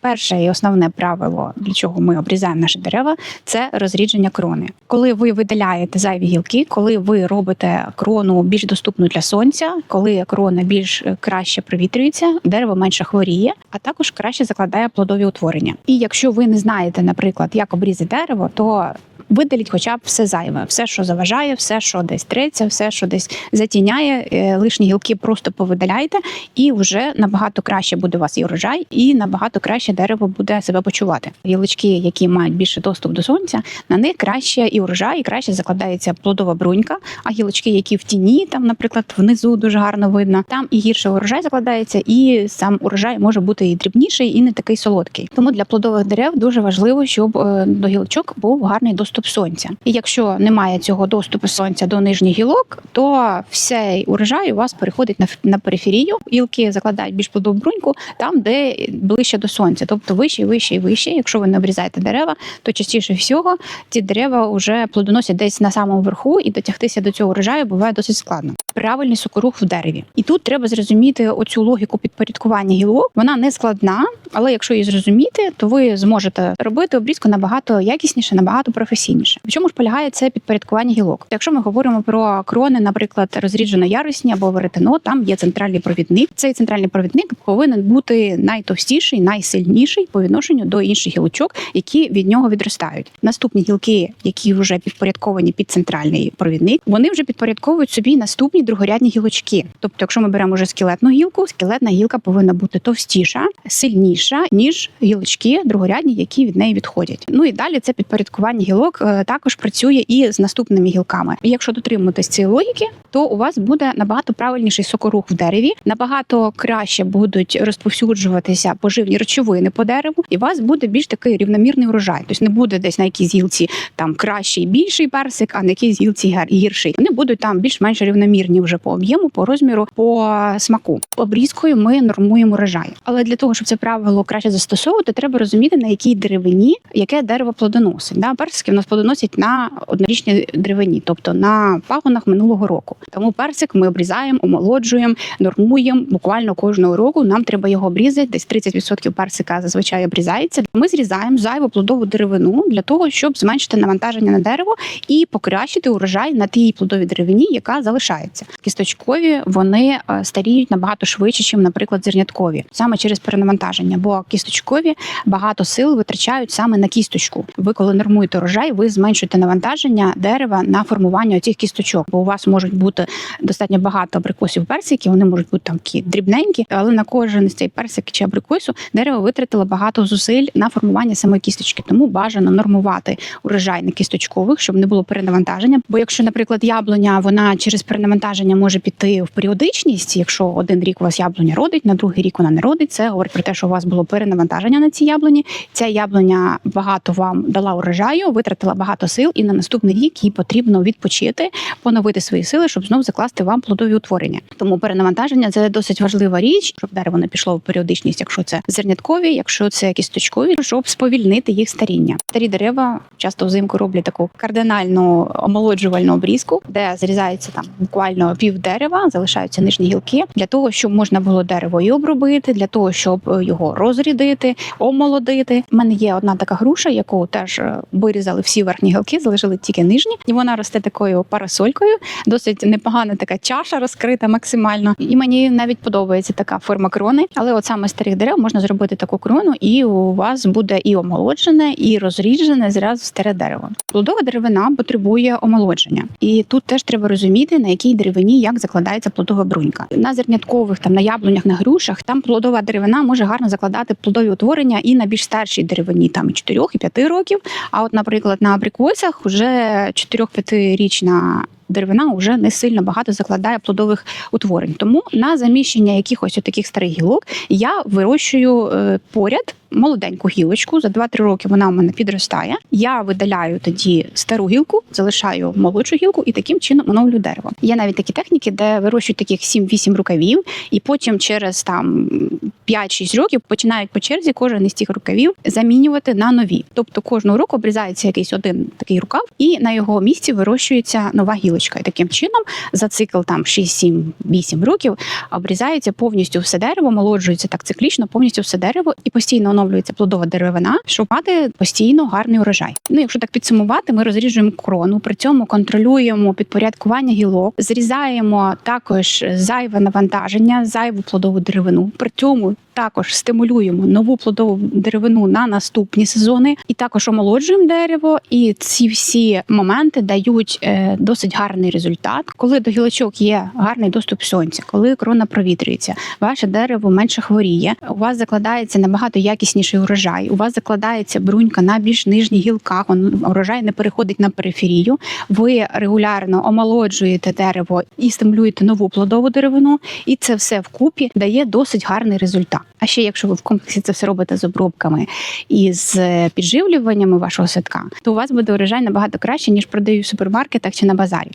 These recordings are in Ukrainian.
Перше і основне правило, для чого ми обрізаємо наші дерева, це розрідження крони. Коли ви видаляєте зайві гілки, коли ви робите крону більш доступну для сонця, коли крона більш краще провітрюється, дерево менше хворіє, а також краще закладає плодові утворення. І якщо ви не знаєте, наприклад, як обрізати дерево, то Видаліть хоча б все зайве, все, що заважає, все, що десь треться, все, що десь затіняє, е, лишні гілки просто повидаляйте, і вже набагато краще буде у вас і урожай, і набагато краще дерево буде себе почувати. Гілочки, які мають більше доступ до сонця, на них краще і урожай, і краще закладається плодова брунька. А гілочки, які в тіні, там, наприклад, внизу дуже гарно видно, там і гірше урожай закладається, і сам урожай може бути і дрібніший, і не такий солодкий. Тому для плодових дерев дуже важливо, щоб е, до гілочок був гарний доступ сонця. І якщо немає цього доступу сонця до нижніх гілок, то всей урожай у вас переходить на, на периферію. Гілки закладають більш плодову бруньку там, де ближче до сонця, тобто вище, вище і вище. Якщо ви не обрізаєте дерева, то частіше всього ці дерева вже плодоносять десь на самому верху, і дотягтися до цього урожаю буває досить складно. Правильний сокорух в дереві, і тут треба зрозуміти оцю логіку підпорядкування гілок. Вона не складна, але якщо її зрозуміти, то ви зможете робити обрізку набагато якісніше, набагато професійніше. В чому ж полягає це підпорядкування гілок? Якщо ми говоримо про крони, наприклад, розріджено ярусні або веретено, там є центральний провідник. Цей центральний провідник повинен бути найтовстіший, найсильніший по відношенню до інших гілочок, які від нього відростають. Наступні гілки, які вже підпорядковані під центральний провідник, вони вже підпорядковують собі наступні другорядні гілочки. Тобто, якщо ми беремо вже скелетну гілку, скелетна гілка повинна бути товстіша, сильніша ніж гілочки другорядні, які від неї відходять. Ну і далі це підпорядкування гілок також працює і з наступними гілками. І якщо дотримуватись цієї логіки, то у вас буде набагато правильніший сокорух в дереві, набагато краще будуть розповсюджуватися поживні речовини по дереву, і у вас буде більш такий рівномірний урожай. Тобто не буде десь на якійсь гілці там кращий більший персик, а на якійсь гілці гірший. Вони будуть там більш-менш рівномірні вже по об'єму, по розміру, по смаку. Обрізкою ми нормуємо урожай. Але для того, щоб це правило краще застосовувати, треба розуміти на якій деревині яке дерево плодоносить. Да? Персики нас на однорічній деревині, тобто на пагонах минулого року. Тому персик ми обрізаємо, омолоджуємо, нормуємо буквально кожного року. Нам треба його обрізати. Десь 30% персика зазвичай обрізається. Ми зрізаємо зайву плодову деревину для того, щоб зменшити навантаження на дерево і покращити урожай на тій плодовій деревині, яка залишається. Кісточкові вони е, старіють набагато швидше, ніж, наприклад, зерняткові, саме через перенавантаження. Бо кісточкові багато сил витрачають саме на кісточку. Ви, коли нормуєте урожай, ви зменшуєте навантаження дерева на формування цих кісточок, бо у вас можуть бути достатньо багато абрикосів персиків, вони можуть бути там такі дрібненькі, але на кожен з цей персик чи абрикосу дерево витратило багато зусиль на формування самої кісточки. Тому бажано нормувати урожай на кісточкових, щоб не було перенавантаження. Бо якщо, наприклад, яблуня вона через перенавантаження може піти в періодичність, якщо один рік у вас яблуня родить, на другий рік вона не родить, це говорить про те, що у вас було перенавантаження на цій яблуні. Ця яблуня багато вам дала урожаю, витратила багато сил, і на наступний рік їй потрібно відпочити, поновити свої сили, щоб знов закласти вам плодові утворення. Тому перенавантаження це досить важлива річ, щоб дерево не пішло в періодичність, якщо це зерняткові, якщо це кісточкові, щоб сповільнити їх старіння. Старі дерева часто взимку роблять таку кардинальну омолоджувальну обрізку, де зрізається там буквально пів дерева, залишаються нижні гілки для того, щоб можна було дерево і обробити, для того, щоб е, його розрідити, омолодити. У мене є одна така груша, яку теж е, вирізали всі верхні гілки, залишили тільки нижні, і вона росте такою парасолькою. Досить непогана така чаша розкрита максимально. І мені навіть подобається така форма крони. Але от саме з старих дерев можна зробити таку крону, і у вас буде і омолоджене, і розріджене зразу старе дерево. Плодова деревина потребує омолодження, і тут теж треба розуміти, на якій деревині як закладається плодова брунька. На зерняткових, там на яблунях, на грушах, там плодова деревина може гарно закладати плодові утворення і на більш старшій деревині, там і 4 і 5 років. А от, наприклад, на абрикосах уже 4-5 річна деревина вже не сильно багато закладає плодових утворень. Тому на заміщення якихось таких старих гілок я вирощую е, поряд. Молоденьку гілочку за 2-3 роки вона у мене підростає. Я видаляю тоді стару гілку, залишаю молодшу гілку і таким чином оновлю дерево. Є навіть такі техніки, де вирощують таких 7-8 рукавів, і потім через там 5-6 років починають по черзі кожен із цих рукавів замінювати на нові. Тобто кожного року обрізається якийсь один такий рукав, і на його місці вирощується нова гілочка. І таким чином за цикл там 6-7-8 років обрізається повністю все дерево, молоджується так циклічно, повністю все дерево і постійно оновлюється плодова деревина, щоб мати постійно гарний урожай. Ну, якщо так підсумувати, ми розріжуємо крону, при цьому контролюємо підпорядкування гілок, зрізаємо також зайве навантаження, зайву плодову деревину. При цьому також стимулюємо нову плодову деревину на наступні сезони, і також омолоджуємо дерево. І ці всі моменти дають е, досить гарний результат, коли до гілочок є гарний доступ сонця, коли крона провітрюється, ваше дерево менше хворіє. У вас закладається набагато якісніший урожай. У вас закладається брунька на більш нижніх гілках. Урожай не переходить на периферію. Ви регулярно омолоджуєте дерево і стимулюєте нову плодову деревину, і це все вкупі дає досить гарний результат. А ще якщо ви в комплексі це все робите з обробками і з підживлюваннями вашого садка, то у вас буде урожай набагато краще, ніж продають в супермаркетах чи на базарі.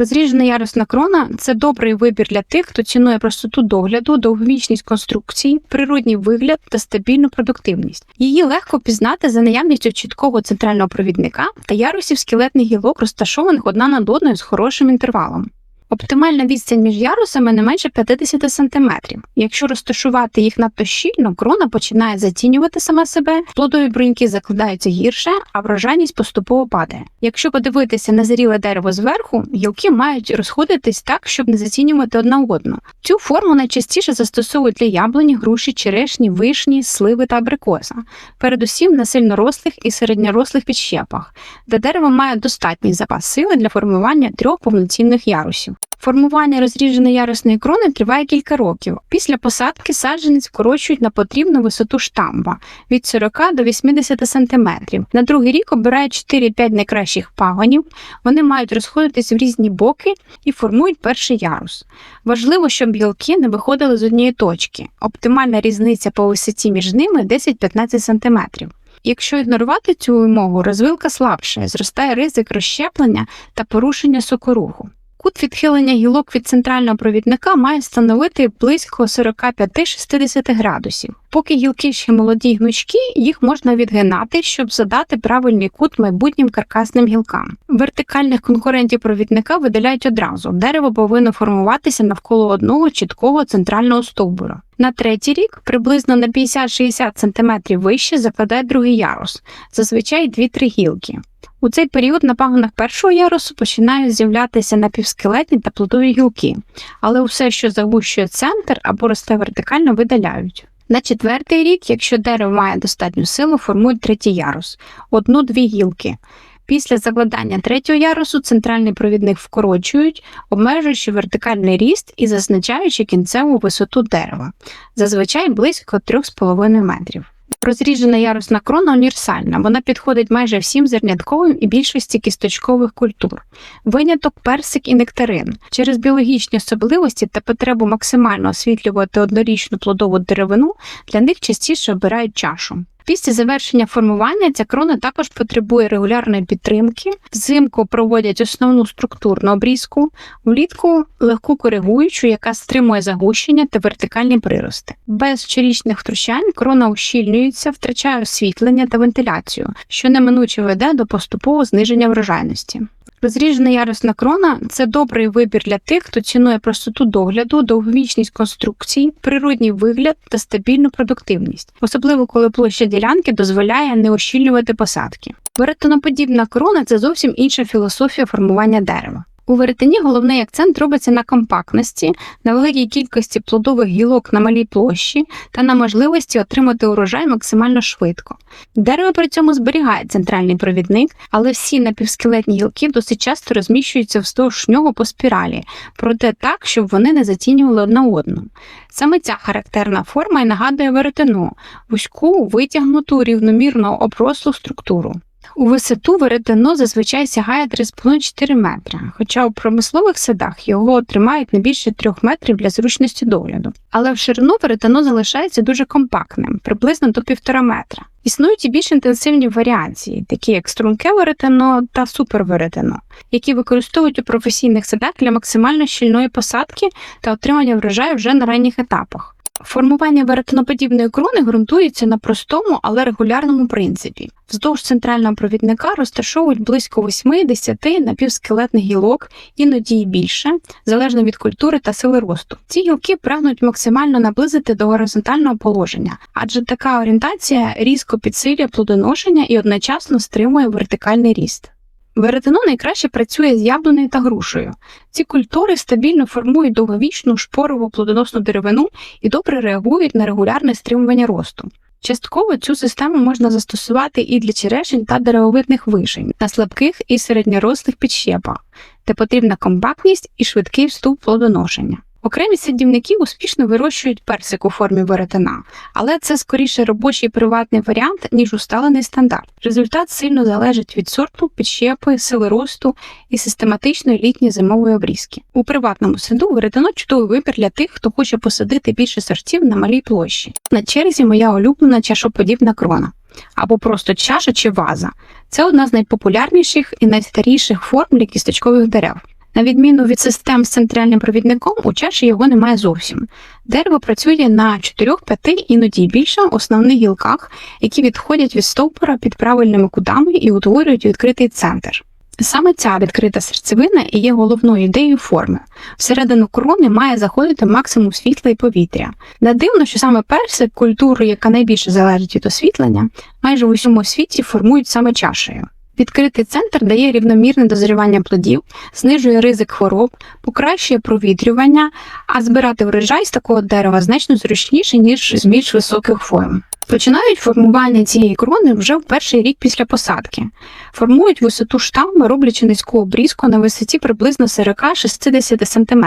Розріжена ярусна крона це добрий вибір для тих, хто цінує простоту догляду, довговічність конструкції, природній вигляд та стабільну продуктивність. Її легко пізнати за наявністю чіткого центрального провідника та ярусів скелетних гілок, розташованих одна над одною з хорошим інтервалом. Оптимальна відстань між ярусами не менше 50 см. Якщо розташувати їх надто щільно, крона починає затінювати сама себе, плодові бруньки закладаються гірше, а врожайність поступово падає. Якщо подивитися на зріле дерево зверху, гілки мають розходитись так, щоб не затінювати одна одну. Цю форму найчастіше застосовують для яблуні, груші, черешні, вишні, сливи та абрикоса, передусім на сильнорослих і середньорослих підщепах, де дерево має достатній запас сили для формування трьох повноцінних ярусів. Формування розріженої ярусної крони триває кілька років. Після посадки саджанець вкорочують на потрібну висоту штамба від 40 до 80 см. На другий рік обирають 4-5 найкращих пагонів. Вони мають розходитись в різні боки і формують перший ярус. Важливо, щоб гілки не виходили з однієї точки. Оптимальна різниця по висоті між ними 10-15 см. Якщо ігнорувати цю вимогу, розвилка слабше, зростає ризик розщеплення та порушення сокоруху. Кут відхилення гілок від центрального провідника має становити близько 45-60 градусів. Поки гілки ще молоді й гнучкі, їх можна відгинати, щоб задати правильний кут майбутнім каркасним гілкам. Вертикальних конкурентів провідника видаляють одразу. Дерево повинно формуватися навколо одного чіткого центрального стовбура. На третій рік приблизно на 50-60 см вище закладає другий ярус, зазвичай 2-3 гілки. У цей період на пагонах першого ярусу починають з'являтися напівскелетні та плодові гілки, але усе, що загущує центр або росте вертикально, видаляють. На четвертий рік, якщо дерево має достатню силу, формують третій ярус одну-дві гілки. Після закладання третього ярусу центральний провідник вкорочують, обмежуючи вертикальний ріст і зазначаючи кінцеву висоту дерева, зазвичай близько 3,5 метрів. Розріжена ярусна крона універсальна, вона підходить майже всім зернятковим і більшості кісточкових культур. Виняток персик і нектарин. Через біологічні особливості та потребу максимально освітлювати однорічну плодову деревину, для них частіше обирають чашу. Після завершення формування ця крона також потребує регулярної підтримки. Взимку проводять основну структурну обрізку, влітку легку коригуючу, яка стримує загущення та вертикальні прирости. Без щорічних втручань крона ущільнюється, втрачає освітлення та вентиляцію, що неминуче веде до поступового зниження врожайності. Розріжена ярусна крона це добрий вибір для тих, хто цінує простоту догляду, довговічність конструкції, природній вигляд та стабільну продуктивність, особливо коли площа ділянки дозволяє не ощільнювати посадки. Веретоноподібна крона це зовсім інша філософія формування дерева. У веретені головний акцент робиться на компактності, на великій кількості плодових гілок на малій площі та на можливості отримати урожай максимально швидко. Дерево при цьому зберігає центральний провідник, але всі напівскелетні гілки досить часто розміщуються вздовж нього по спіралі, проте так, щоб вони не затінювали одна одну. Саме ця характерна форма і нагадує веретено, вузьку, витягнуту рівномірно оброслу структуру. У висоту веретено зазвичай сягає 3,5-4 метри, хоча у промислових садах його тримають не більше 3 метрів для зручності догляду. Але в ширину веретено залишається дуже компактним, приблизно до 1,5 метра. Існують і більш інтенсивні варіації, такі як струнке веретено та суперверетено, які використовують у професійних садах для максимально щільної посадки та отримання врожаю вже на ранніх етапах. Формування веретеноподібної крони ґрунтується на простому, але регулярному принципі. Вздовж центрального провідника розташовують близько 8-10 напівскелетних гілок, іноді і більше, залежно від культури та сили росту. Ці гілки прагнуть максимально наблизити до горизонтального положення, адже така орієнтація різко підсилює плодоношення і одночасно стримує вертикальний ріст. Веретено найкраще працює з яблунею та грушею. Ці культури стабільно формують довговічну шпорову плодоносну деревину і добре реагують на регулярне стримування росту. Частково цю систему можна застосувати і для черешень та деревовидних вишень на слабких і середньорослих підщепах, де потрібна компактність і швидкий вступ плодоношення. Окремі садівники успішно вирощують персик у формі веретена, але це скоріше робочий приватний варіант, ніж усталений стандарт. Результат сильно залежить від сорту, підщепи, сили росту і систематичної літньої зимової обрізки. У приватному саду веретено чудовий вибір для тих, хто хоче посадити більше сортів на малій площі. На черзі моя улюблена чашоподібна крона. Або просто чаша чи ваза. Це одна з найпопулярніших і найстаріших форм для кісточкових дерев. На відміну від систем з центральним провідником, у чаші його немає зовсім. Дерево працює на 4-5, іноді більше основних гілках, які відходять від стовпора під правильними кутами і утворюють відкритий центр. Саме ця відкрита серцевина і є головною ідеєю форми. Всередину крони має заходити максимум світла і повітря. Не дивно, що саме персик, культуру, яка найбільше залежить від освітлення, майже в усьому світі формують саме чашею. Відкритий центр дає рівномірне дозрівання плодів, знижує ризик хвороб, покращує провітрювання, а збирати врожай з такого дерева значно зручніше, ніж з більш високих форм. Починають формування цієї крони вже в перший рік після посадки. Формують висоту штамби, роблячи низьку обрізку на висоті приблизно 40-60 см.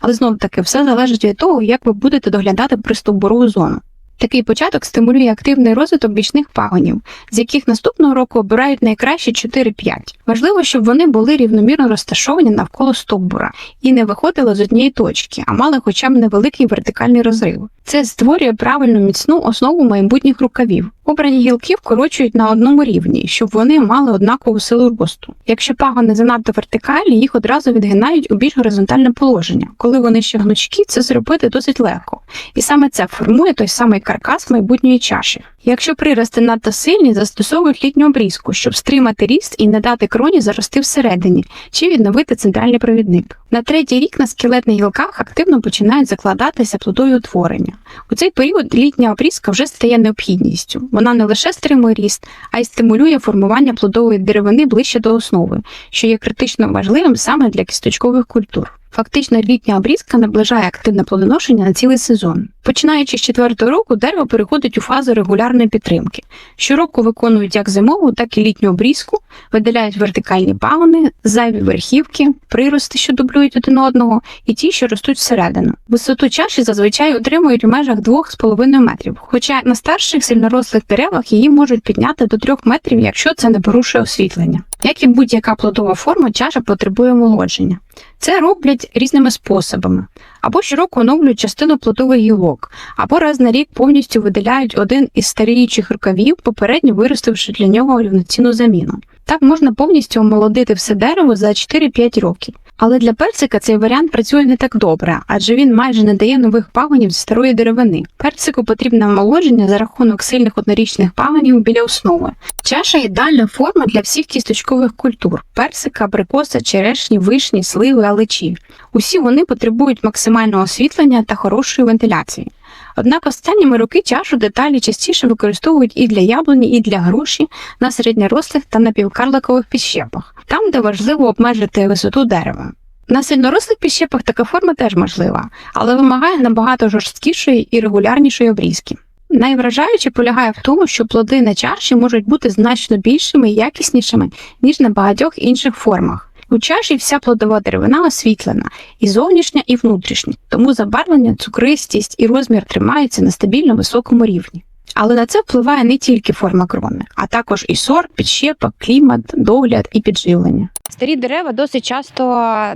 Але знов таки все залежить від того, як ви будете доглядати пристовборову зону. Такий початок стимулює активний розвиток бічних пагонів, з яких наступного року обирають найкращі 4-5. Важливо, щоб вони були рівномірно розташовані навколо стовбура і не виходили з однієї точки, а мали хоча б невеликий вертикальний розрив. Це створює правильну міцну основу майбутніх рукавів. Обрані гілки вкорочують на одному рівні, щоб вони мали однакову силу росту. Якщо пагони занадто вертикальні, їх одразу відгинають у більш горизонтальне положення. Коли вони ще гнучкі, це зробити досить легко. І саме це формує той самий каркас майбутньої чаші. Якщо прирости надто сильні, застосовують літню обрізку, щоб стримати ріст і не дати кроні зарости всередині, чи відновити центральний провідник. На третій рік на скелетних гілках активно починають закладатися плодові утворення. У цей період літня обрізка вже стає необхідністю. Вона не лише стримує ріст, а й стимулює формування плодової деревини ближче до основи, що є критично важливим саме для кісточкових культур. Фактично, літня обрізка наближає активне плодоношення на цілий сезон. Починаючи з четвертого року, дерево переходить у фазу регулярної підтримки. Щороку виконують як зимову, так і літню обрізку, видаляють вертикальні пагони, зайві верхівки, прирости, що дублюють один одного, і ті, що ростуть всередину. Висоту чаші зазвичай отримують у межах 2,5 метрів, хоча на старших сильнорослих деревах її можуть підняти до 3 метрів, якщо це не порушує освітлення. Як і будь-яка плодова форма, чаша потребує омолодження. Це роблять різними способами. Або щороку оновлюють частину плодових гілок, або раз на рік повністю видаляють один із старіючих рукавів, попередньо виростивши для нього рівноцінну заміну. Так можна повністю омолодити все дерево за 4-5 років. Але для персика цей варіант працює не так добре, адже він майже не дає нових пагонів з старої деревини. Персику потрібне омолодження за рахунок сильних однорічних пагонів біля основи. Чаша ідеальна форма для всіх кісточкових культур: персика, абрикоса, черешні, вишні, сливи, алечі. Усі вони потребують максимального освітлення та хорошої вентиляції. Однак останніми роки чашу деталі частіше використовують і для яблуні, і для груші на середньорослих та напівкарликових підщепах, там, де важливо обмежити висоту дерева. На сильнорослих підщепах така форма теж можлива, але вимагає набагато жорсткішої і регулярнішої обрізки. Найвражаюче полягає в тому, що плоди на чаші можуть бути значно більшими і якіснішими, ніж на багатьох інших формах. У чаші вся плодова деревина освітлена, і зовнішня, і внутрішня, тому забарвлення, цукристість і розмір тримаються на стабільно високому рівні. Але на це впливає не тільки форма крони, а також і сорт, підщепа, клімат, догляд і підживлення. Старі дерева досить часто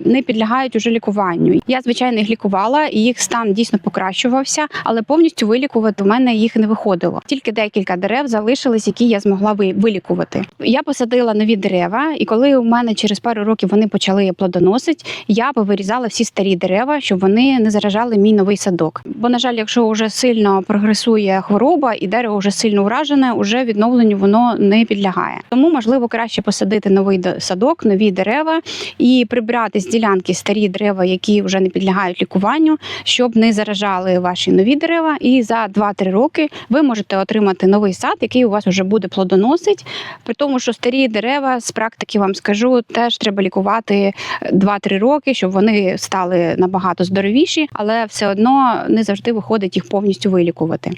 не підлягають уже лікуванню. Я звичайно їх лікувала, і їх стан дійсно покращувався, але повністю вилікувати в мене їх не виходило. Тільки декілька дерев залишились, які я змогла ви- вилікувати. Я посадила нові дерева, і коли у мене через пару років вони почали плодоносити, я повирізала всі старі дерева, щоб вони не заражали мій новий садок. Бо, на жаль, якщо вже сильно прогресує хвороба і дерево вже сильно уражене, уже відновленню воно не підлягає. Тому можливо краще посадити новий садок, нові дерева і прибрати з ділянки старі дерева, які вже не підлягають лікуванню, щоб не заражали ваші нові дерева. І за 2-3 роки ви можете отримати новий сад, який у вас вже буде плодоносить. При тому, що старі дерева з практики вам скажу, теж треба лікувати 2-3 роки, щоб вони стали набагато здоровіші, але все одно не завжди виходить їх повністю вилікувати.